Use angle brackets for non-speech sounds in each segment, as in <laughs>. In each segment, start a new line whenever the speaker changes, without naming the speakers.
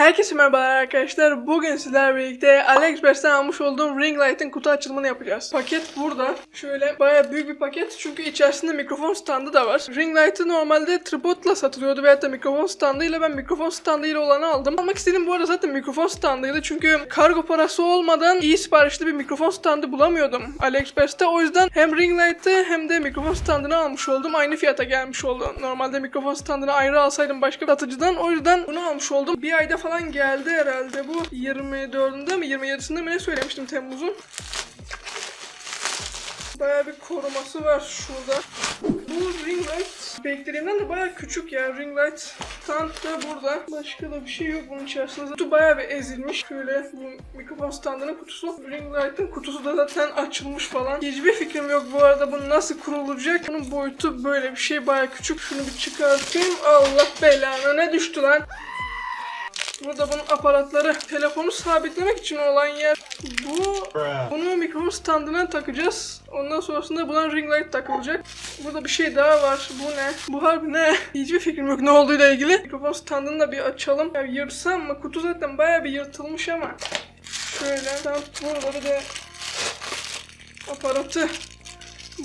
Herkese merhabalar arkadaşlar. Bugün sizlerle birlikte AliExpress'ten almış olduğum ring light'ın kutu açılımını yapacağız. Paket burada. Şöyle bayağı büyük bir paket çünkü içerisinde mikrofon standı da var. Ring light'ı normalde tripodla satılıyordu veyahut da mikrofon standıyla ben mikrofon standıyla olanı aldım. Almak istediğim bu arada zaten mikrofon standıydı çünkü kargo parası olmadan iyi siparişli bir mikrofon standı bulamıyordum AliExpress'te. O yüzden hem ring light'ı hem de mikrofon standını almış oldum. Aynı fiyata gelmiş oldu. Normalde mikrofon standını ayrı alsaydım başka satıcıdan. O yüzden bunu almış oldum. Bir ayda falan geldi herhalde bu. 24'ünde mi 27'sinde mi ne söylemiştim Temmuz'un. Bayağı bir koruması var şurada. Bu ring light beklediğimden de bayağı küçük ya. Ring light stand da burada. Başka da bir şey yok bunun içerisinde. Kutu bayağı bir ezilmiş. Şöyle bu mikrofon standının kutusu. Ring light'ın kutusu da zaten açılmış falan. Hiçbir fikrim yok bu arada bu nasıl kurulacak. Bunun boyutu böyle bir şey bayağı küçük. Şunu bir çıkartayım. Allah belanı ne düştü lan. Burada bunun aparatları telefonu sabitlemek için olan yer. Bu bunu mikrofon standına takacağız. Ondan sonrasında buna ring light takılacak. Burada bir şey daha var. Bu ne? Bu harbi ne? Hiçbir fikrim yok ne olduğuyla ilgili. Mikrofon standını da bir açalım. Ya yırtsam mı? Kutu zaten bayağı bir yırtılmış ama. Şöyle. Tam burada bir de aparatı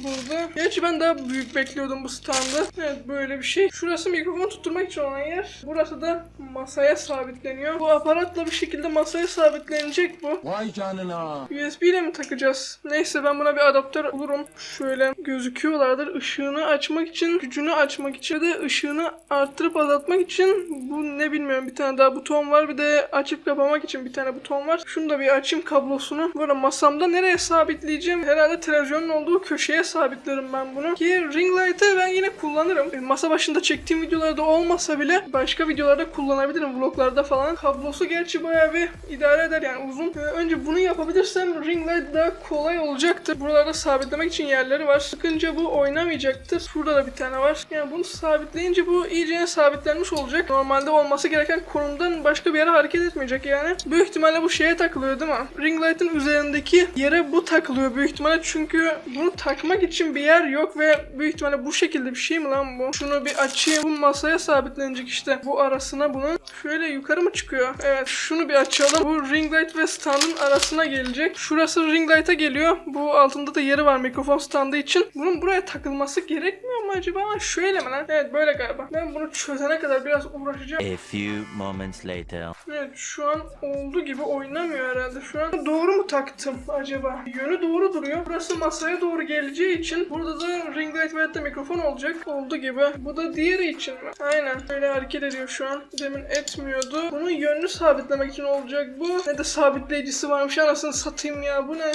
burada. Gerçi ben daha büyük bekliyordum bu standı. Evet böyle bir şey. Şurası mikrofon tutturmak için olan yer. Burası da masaya sabitleniyor. Bu aparatla bir şekilde masaya sabitlenecek bu.
Vay canına.
USB ile mi takacağız? Neyse ben buna bir adaptör bulurum. Şöyle gözüküyorlardır. Işığını açmak için, gücünü açmak için de ışığını arttırıp azaltmak için bu ne bilmiyorum bir tane daha buton var. Bir de açıp kapamak için bir tane buton var. Şunu da bir açayım kablosunu. Böyle masamda nereye sabitleyeceğim? Herhalde televizyonun olduğu köşeye sabitlerim ben bunu. Ki ring light'ı ben yine kullanırım. E, Masa başında çektiğim videolarda olmasa bile başka videolarda kullanabilirim. Vloglarda falan. Kablosu gerçi bayağı bir idare eder yani uzun. E, Önce bunu yapabilirsem ring light daha kolay olacaktır. Buralarda sabitlemek için yerleri var. Sıkınca bu oynamayacaktır. Şurada da bir tane var. Yani bunu sabitleyince bu iyice sabitlenmiş olacak. Normalde olması gereken konumdan başka bir yere hareket etmeyecek yani. Büyük ihtimalle bu şeye takılıyor değil mi? Ring light'ın üzerindeki yere bu takılıyor büyük ihtimalle çünkü bunu takmak için bir yer yok ve büyük ihtimalle bu şekilde bir şey mi lan bu? Şunu bir açayım. Bu masaya sabitlenecek işte. Bu arasına bunun. Şöyle yukarı mı çıkıyor? Evet şunu bir açalım. Bu ring light ve standın arasına gelecek. Şurası ring light'a geliyor. Bu altında da yeri var mikrofon standı için. Bunun buraya takılması gerekmiyor mu acaba? Şöyle mi lan? Evet böyle galiba. Ben bunu çözene kadar biraz uğraşacağım.
A few moments later.
Evet şu an olduğu gibi oynamıyor herhalde. Şu an doğru mu taktım acaba? Yönü doğru duruyor. Burası masaya doğru geleceği için burada da ring light ve da mikrofon olacak. Oldu gibi. Bu da diğeri için mi? Aynen. Öyle hareket ediyor şu an. Demin etmiyordu. Bunun yönünü sabitlemek için olacak bu. Ne de sabitleyicisi varmış anasını satayım ya. Bu ne?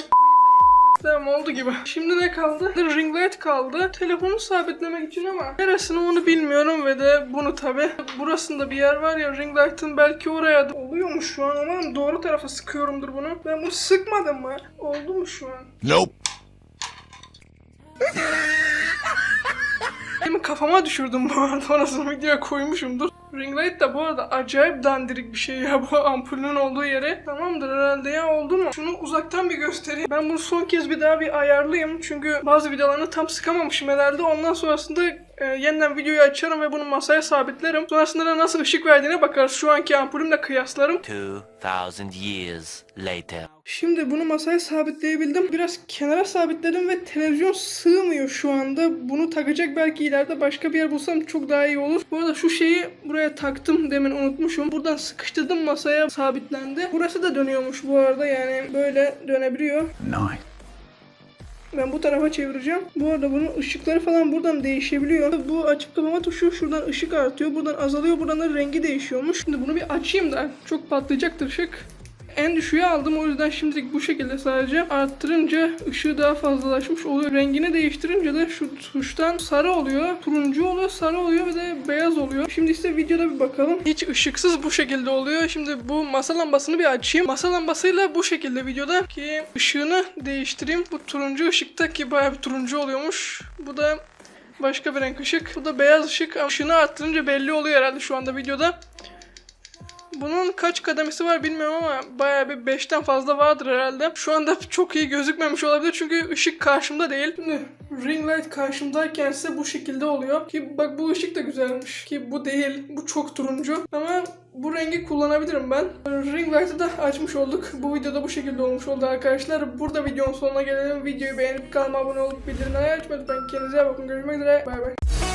Tamam oldu gibi. Şimdi ne kaldı? Ring light kaldı. Telefonu sabitlemek için ama neresini onu bilmiyorum ve de bunu tabi. Burasında bir yer var ya ring light'ın belki oraya da oluyormuş şu an ama doğru tarafa sıkıyorumdur bunu. Ben bunu sıkmadım mı? Oldu mu şu an?
Nope.
Benim kafama düşürdüm bu arada. Orasını videoya koymuşumdur. Ring light da bu arada acayip dandirik bir şey ya <laughs> bu ampulün olduğu yere. Tamamdır herhalde ya oldu mu? Şunu uzaktan bir göstereyim. Ben bunu son kez bir daha bir ayarlayayım. Çünkü bazı videolarını tam sıkamamışım herhalde. Ondan sonrasında e, yeniden videoyu açarım ve bunu masaya sabitlerim. Sonrasında da nasıl ışık verdiğine bakarız. Şu anki ampulümle kıyaslarım.
2000 years later.
Şimdi bunu masaya sabitleyebildim. Biraz kenara sabitledim ve televizyon sığmıyor şu anda. Bunu takacak belki ileride başka bir yer bulsam çok daha iyi olur. Bu arada şu şeyi buraya taktım demin unutmuşum. Buradan sıkıştırdım masaya sabitlendi. Burası da dönüyormuş bu arada yani böyle dönebiliyor.
Nice.
Ben bu tarafa çevireceğim. Bu arada bunun ışıkları falan buradan değişebiliyor. Bu açıp kapama tuşu şuradan ışık artıyor. Buradan azalıyor. Buradan da rengi değişiyormuş. Şimdi bunu bir açayım da çok patlayacaktır ışık. En düşüğe aldım o yüzden şimdilik bu şekilde sadece arttırınca ışığı daha fazlalaşmış oluyor. Rengini değiştirince de şu tuştan sarı oluyor, turuncu oluyor, sarı oluyor ve de beyaz oluyor. Şimdi ise videoda bir bakalım. Hiç ışıksız bu şekilde oluyor. Şimdi bu masa lambasını bir açayım. Masa lambasıyla bu şekilde videoda ki ışığını değiştireyim. Bu turuncu ışıkta ki bayağı bir turuncu oluyormuş. Bu da başka bir renk ışık. Bu da beyaz ışık. Ama ışığını arttırınca belli oluyor herhalde şu anda videoda. Bunun kaç kademesi var bilmiyorum ama bayağı bir 5'ten fazla vardır herhalde. Şu anda çok iyi gözükmemiş olabilir çünkü ışık karşımda değil. Ring light karşımdayken ise bu şekilde oluyor. Ki bak bu ışık da güzelmiş. Ki bu değil. Bu çok turuncu. Ama bu rengi kullanabilirim ben. Ring light'ı da açmış olduk. Bu videoda bu şekilde olmuş oldu arkadaşlar. Burada videonun sonuna gelelim. Videoyu beğenip kanalıma abone olup bildirimleri açmayı unutmayın. Kendinize bakın. Görüşmek üzere. Bay bay.